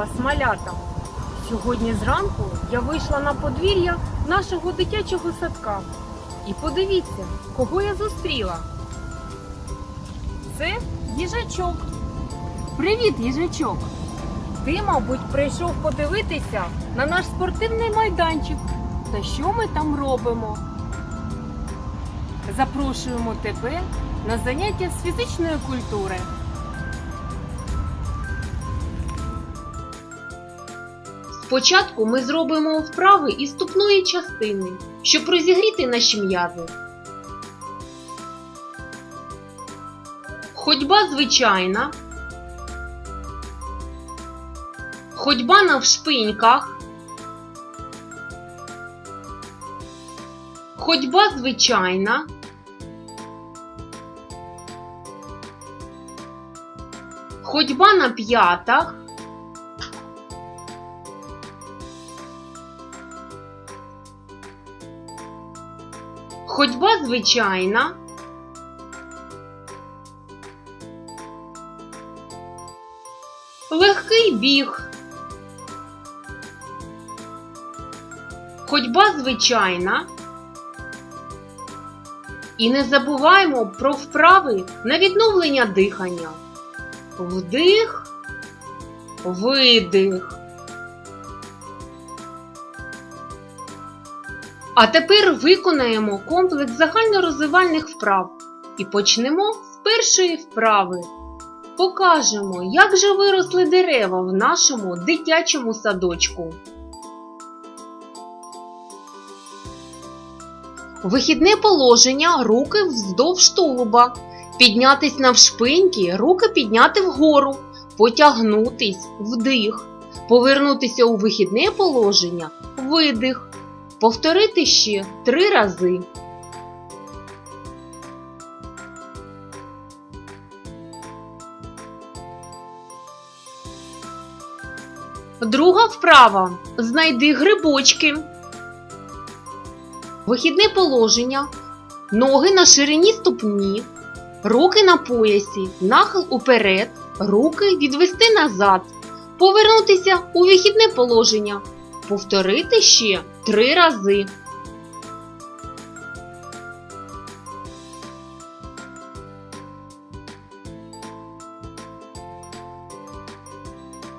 вас, малята! Сьогодні зранку я вийшла на подвір'я нашого дитячого садка. І подивіться, кого я зустріла. Це їжачок. Привіт, їжачок! Ти, мабуть, прийшов подивитися на наш спортивний майданчик та що ми там робимо. Запрошуємо тебе на заняття з фізичної культури. Спочатку ми зробимо вправи із ступної частини, щоб розігріти наші м'язи. Ходьба звичайна. Ходьба навшпиньках. Ходьба звичайна. Ходьба на п'ятах. Ходьба звичайна. Легкий біг. Ходьба звичайна. І не забуваємо про вправи на відновлення дихання. Вдих, видих. А тепер виконаємо комплекс загальнорозвивальних вправ і почнемо з першої вправи. Покажемо, як же виросли дерева в нашому дитячому садочку. Вихідне положення руки вздовж тулуба. Піднятись навшпиньки, руки підняти вгору, потягнутись вдих, повернутися у вихідне положення видих. Повторити ще три рази. Друга вправа. Знайди грибочки. Вихідне положення. Ноги на ширині ступні. Руки на поясі. Нахил уперед. Руки відвести назад. Повернутися у вихідне положення. Повторити ще три рази.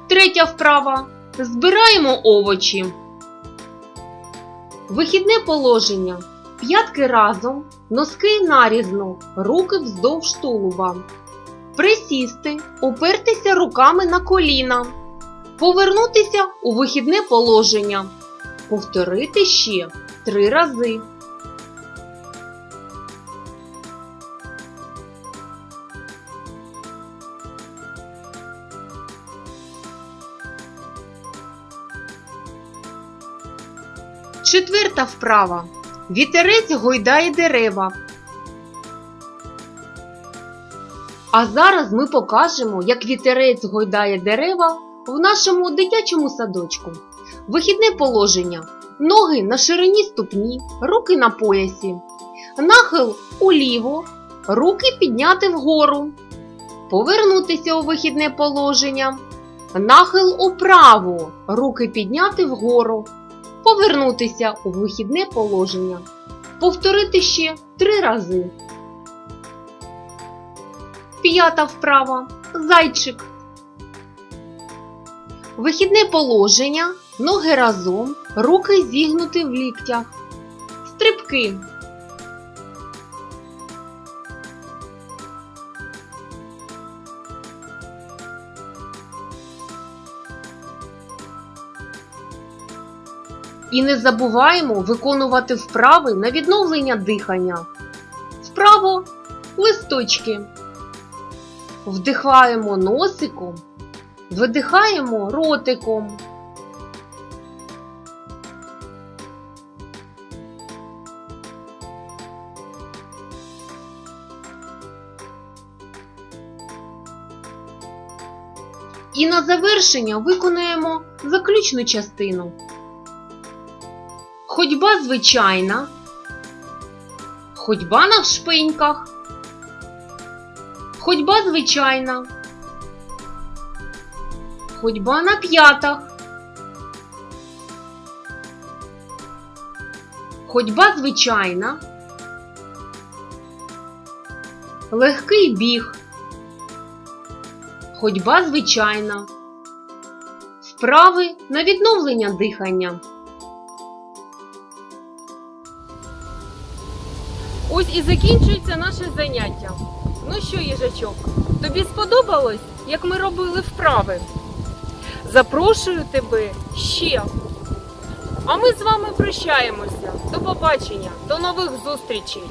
Третя вправа. Збираємо овочі. Вихідне положення. П'ятки разом, носки нарізно, руки вздовж тулуба. Присісти, опертися руками на коліна. Повернутися у вихідне положення. Повторити ще три рази. Четверта вправа. Вітерець гойдає дерева. А зараз ми покажемо, як вітерець гойдає дерева в нашому дитячому садочку. Вихідне положення. Ноги на ширині ступні, руки на поясі. Нахил уліво, руки підняти вгору. Повернутися у вихідне положення. Нахил управо, руки підняти вгору. Повернутися у вихідне положення. Повторити ще три рази. П'ята вправа. Зайчик. Вихідне положення. Ноги разом, руки зігнуті в ліктях. Стрибки. І не забуваємо виконувати вправи на відновлення дихання. Вправо листочки. Вдихаємо носиком, видихаємо ротиком. І на завершення виконаємо заключну частину. Ходьба звичайна. Ходьба на шпиньках. Ходьба звичайна. Ходьба на п'ятах. Ходьба звичайна. Легкий біг. Ходьба звичайна. Вправи на відновлення дихання. Ось і закінчується наше заняття. Ну що, їжачок, тобі сподобалось, як ми робили вправи? Запрошую тебе ще. А ми з вами прощаємося. До побачення, до нових зустрічей.